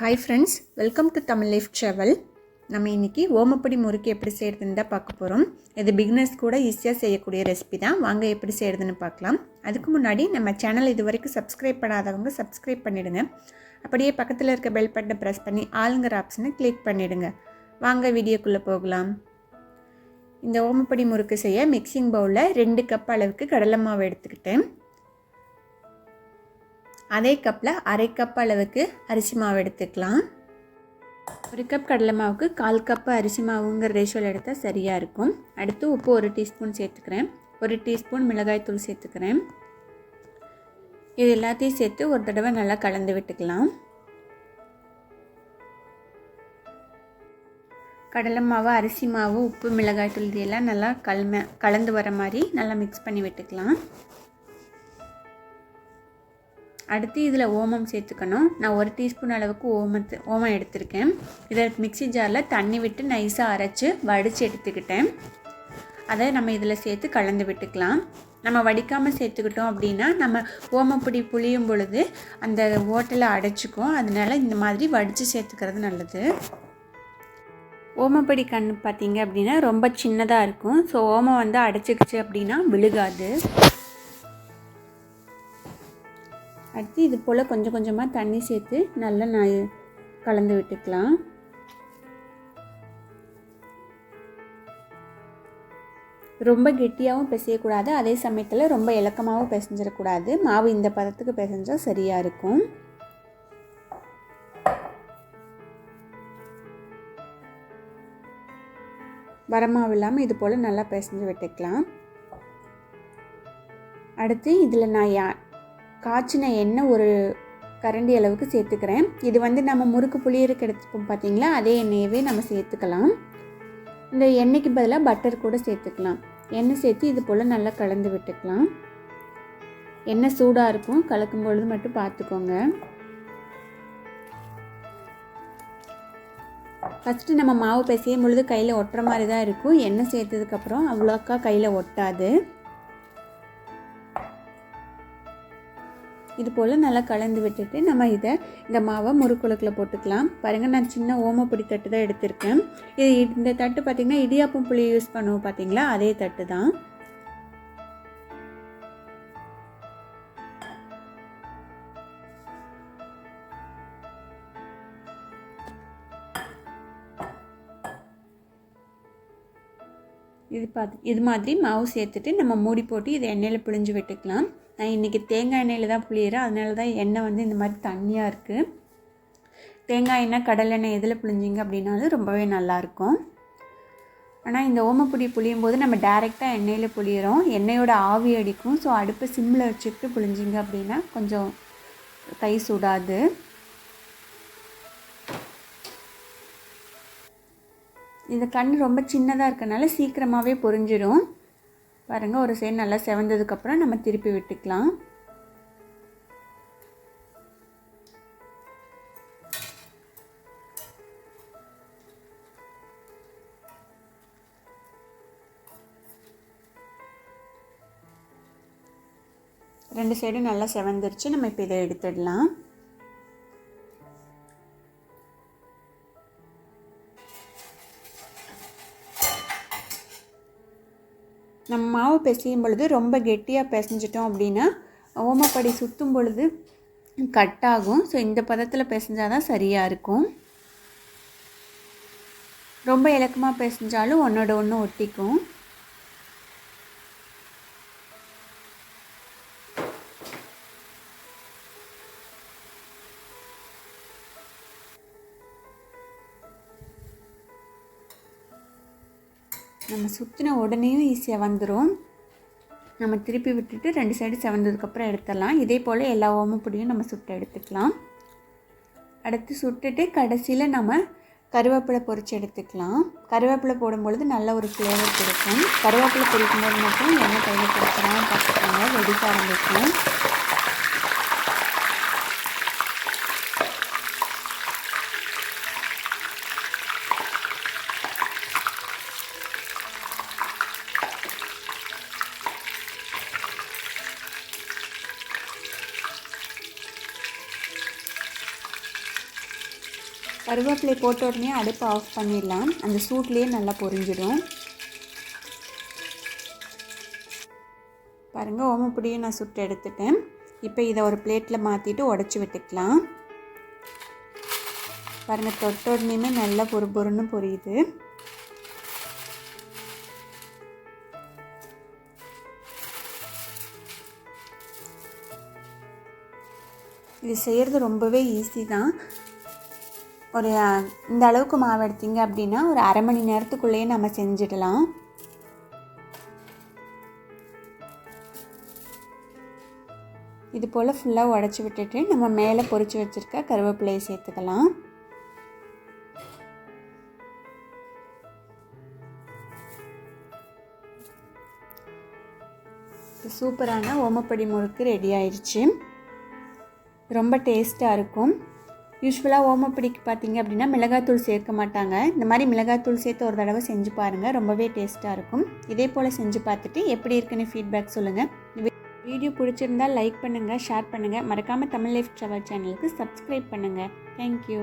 Hi friends welcome to Tamil life travel நம்ம இன்றைக்கி ஓமப்படி முறுக்கு எப்படி செய்கிறதுன்னு தான் பார்க்க போகிறோம் இது பிகினர்ஸ் கூட ஈஸியாக செய்யக்கூடிய ரெசிபி தான். வாங்க எப்படி செய்கிறதுன்னு பார்க்கலாம். அதுக்கு முன்னாடி நம்ம சேனல் இது வரைக்கும் சப்ஸ்கிரைப் பண்ணாதவங்க சப்ஸ்கிரைப் பண்ணிவிடுங்க அப்படியே பக்கத்தில் இருக்க பெல் பட்டனை ப்ரெஸ் பண்ணி ஆளுங்கிற ஆப்ஷனை கிளிக் பண்ணிவிடுங்க வாங்க வீடியோக்குள்ளே போகலாம். இந்த ஓமப்படி முறுக்கு செய்ய மிக்சிங் பவுலில் ரெண்டு கப் அளவுக்கு கடலை மாவு எடுத்துக்கிட்டேன். அதே கப்பில் அரை கப் அளவுக்கு அரிசி மாவு எடுத்துக்கலாம். ஒரு கப் கடலை மாவுக்கு கால் கப்பு அரிசி மாவுங்கிற ரேஷியோவில் எடுத்தால் சரியாக இருக்கும். அடுத்து உப்பு ஒரு டீஸ்பூன் சேர்த்துக்கிறேன். ஒரு டீஸ்பூன் மிளகாய் தூள் சேர்த்துக்கிறேன். இது எல்லாத்தையும் சேர்த்து ஒரு தடவை நல்லா கலந்து விட்டுக்கலாம். கடலை மாவு அரிசி மாவு உப்பு மிளகாய் தூள் இதெல்லாம் நல்லா கல்ம கலந்து வர மாதிரி நல்லா மிக்ஸ் பண்ணி விட்டுக்கலாம். அடுத்து இதில் ஓமம் சேர்த்துக்கணும். நான் ஒரு டீஸ்பூன் அளவுக்கு ஓமத்து ஓமம் எடுத்திருக்கேன். இதை மிக்சி ஜாரில் தண்ணி விட்டு நைஸாக அரைச்சி வடித்து எடுத்துக்கிட்டேன். அதை நம்ம இதில் சேர்த்து கலந்து விட்டுக்கலாம். நம்ம வடிக்காமல் சேர்த்துக்கிட்டோம் அப்படின்னா நம்ம ஓமப்பொடி புளியும் பொழுது அந்த ஓட்டலை அடைச்சிக்கும் அதனால் இந்த மாதிரி வடித்து சேர்த்துக்கிறது நல்லது. ஓமப்படி கண் பார்த்தீங்க அப்படின்னா ரொம்ப சின்னதாக இருக்கும். ஸோ ஓமம் வந்து அடைச்சிக்கிச்சு அப்படின்னா விழுகாது. அடுத்து இது போல் கொஞ்சம் கொஞ்சமாக தண்ணி சேர்த்து நல்லா நான் கலந்து விட்டுக்கலாம். ரொம்ப கெட்டியாகவும் பிசையக்கூடாது அதே சமயத்தில் ரொம்ப இலக்கமாகவும் பிசைஞ்சிடக்கூடாது. மாவு இந்த பதத்துக்கு பிசைஞ்சால் சரியாக இருக்கும். வரமாவு இல்லாமல் இது போல் நல்லா பிசைஞ்சு விட்டுக்கலாம். அடுத்து இதில் நான் யா காய்ச்சின எண்ணெய் ஒரு கரண்டி அளவுக்கு சேர்த்துக்கிறேன். இது வந்து நம்ம முறுக்கு புளியருக்கு எடுத்துப்போம் பார்த்தீங்களா? அதே எண்ணெயவே நம்ம சேர்த்துக்கலாம். இந்த எண்ணெய்க்கு பதிலாக பட்டர் கூட சேர்த்துக்கலாம். எண்ணெய் சேர்த்து இது போல் நல்லா கலந்து விட்டுக்கலாம். எண்ணெய் சூடாக இருக்கும். கலக்கும் பொழுது மட்டும் பார்த்துக்கோங்க. ஃபஸ்ட்டு நம்ம மாவு பிசையும் பொழுது கையில் ஒட்டுற மாதிரி தான் இருக்கும். எண்ணெய் சேர்த்ததுக்கப்புறம் அவ்வளோக்கா கையில் ஒட்டாது. இது போல் நல்லா கலந்து விட்டுட்டு நம்ம இதை இந்த மாவை முறுக்குழுக்கில் போட்டுக்கலாம். பாருங்கள் நான் சின்ன ஓமப்பொடி தட்டு தான் எடுத்திருக்கேன். இது இந்த தட்டு பார்த்திங்கன்னா இடியாப்பம் புளி யூஸ் பண்ணுவோம் பார்த்தீங்களா அதே தட்டு தான். இது பார்த்து இது மாதிரி மாவு சேர்த்துட்டு நம்ம மூடி போட்டு இதை எண்ணெயில் பிழிஞ்சு விட்டுக்கலாம். நான் இன்றைக்கி தேங்காய் எண்ணெயில் தான் புளியிறேன். அதனால தான் எண்ணெய் வந்து இந்த மாதிரி தண்ணியாக இருக்குது தேங்காய் எண்ணெய் கடலெண்ணெய் எதில் புளிஞ்சிங்க அப்படின்னாலும் ரொம்பவே நல்லாயிருக்கும் ஆனால் இந்த ஓமப்பொடி புளியும் போது நம்ம டேரெக்டாக எண்ணெயில் புளியிறோம். எண்ணெயோட ஆவி அடிக்கும். ஸோ அடுப்பை சிம்மில் வச்சுக்கிட்டு புளிஞ்சிங்க அப்படின்னா கொஞ்சம் கை சுடாது. இந்த கண் ரொம்ப சின்னதாக இருக்கனால சீக்கிரமாகவே பொரிஞ்சிடும். பாருங்கள் ஒரு சைடு நல்லா செவந்ததுக்கப்புறம் நம்ம திருப்பி விட்டுக்கலாம். ரெண்டு சைடும் நல்லா செவந்துருச்சு. நம்ம இப்போ இதை எடுத்துடலாம். மாவு பிசையும் பொழுது ரொம்ப கெட்டியாக பிசைஞ்சிட்டோம் அப்படின்னா ஓமப்படி சுற்றும் பொழுது கட் ஆகும். ஸோ இந்த பதத்தில் பிசைஞ்சால் தான் சரியாக இருக்கும். ரொம்ப இலக்கமாக பிசைஞ்சாலும் ஒன்றோட ஒன்று ஒட்டிக்கும். நம்ம சுற்றின உடனேயும் ஈஸியாக வந்துடும் நம்ம திருப்பி விட்டுட்டு ரெண்டு சைடு செவந்ததுக்கப்புறம் எடுத்துடலாம். இதே போல் எல்லா ஓமப்பொடியும் நம்ம சுட்டு எடுத்துக்கலாம். அடுத்து சுட்டுட்டு கடைசியில் நம்ம கருவேப்பிலை பொரித்து எடுத்துக்கலாம். கருவேப்பிலை போடும்பொழுது நல்ல ஒரு ஃப்ளேவர் கொடுக்கும். கருவேப்பிலை பொரிக்கும்போது மட்டும் எண்ணெய் கையில் கொடுக்கலாம் பார்த்துக்கோங்க. வெடிக்க ஆரம்பிக்கும் கருவேப்பிலை போட்ட உடனே அடுப்பை ஆஃப் பண்ணிடலாம். அந்த சூட்லேயே நல்லா பொரிஞ்சிடும். பாருங்கள் ஓமப்பொடியும் நான் சுட்டு எடுத்துட்டேன். இப்போ இதை ஒரு பிளேட்டில் மாற்றிட்டு உடச்சி விட்டுக்கலாம். பாருங்கள் தொட்ட உடனேயுமே நல்லா பொறு பொறுன்னு பொரியுது. இது செய்கிறது ரொம்பவே ஈஸி தான். ஒரு இந்த அளவுக்கு மாவு எடுத்தீங்க அப்படின்னா ஒரு அரை மணி நேரத்துக்குள்ளேயே நம்ம செஞ்சிடலாம். இது போல் ஃபுல்லாக உடச்சி விட்டுட்டு நம்ம மேலே பொறிச்சு வச்சுருக்க கருவேப்பிலையை சேர்த்துக்கலாம். சூப்பரான ஓமப்படி முறுக்கு ரெடி ஆயிடுச்சு. ரொம்ப டேஸ்ட்டாக இருக்கும். யூஸ்வலாக ஓமப்படிக்கு பார்த்தீங்க அப்படின்னா மிளகாத்தூள் சேர்க்க மாட்டாங்க. இந்த மாதிரி மிளகாத்தூள் சேர்த்து ஒரு தடவை செஞ்சு பாருங்கள் ரொம்பவே டேஸ்ட்டாக இருக்கும். இதே போல் செஞ்சு பார்த்துட்டு எப்படி இருக்குன்னு ஃபீட்பேக் சொல்லுங்கள் வீடியோ பிடிச்சிருந்தால் லைக் பண்ணுங்கள் ஷேர் பண்ணுங்கள் மறக்காமல் தமிழ் லைஃப் ட்ராவல் சேனலுக்கு சப்ஸ்கிரைப் பண்ணுங்கள் தேங்க்யூ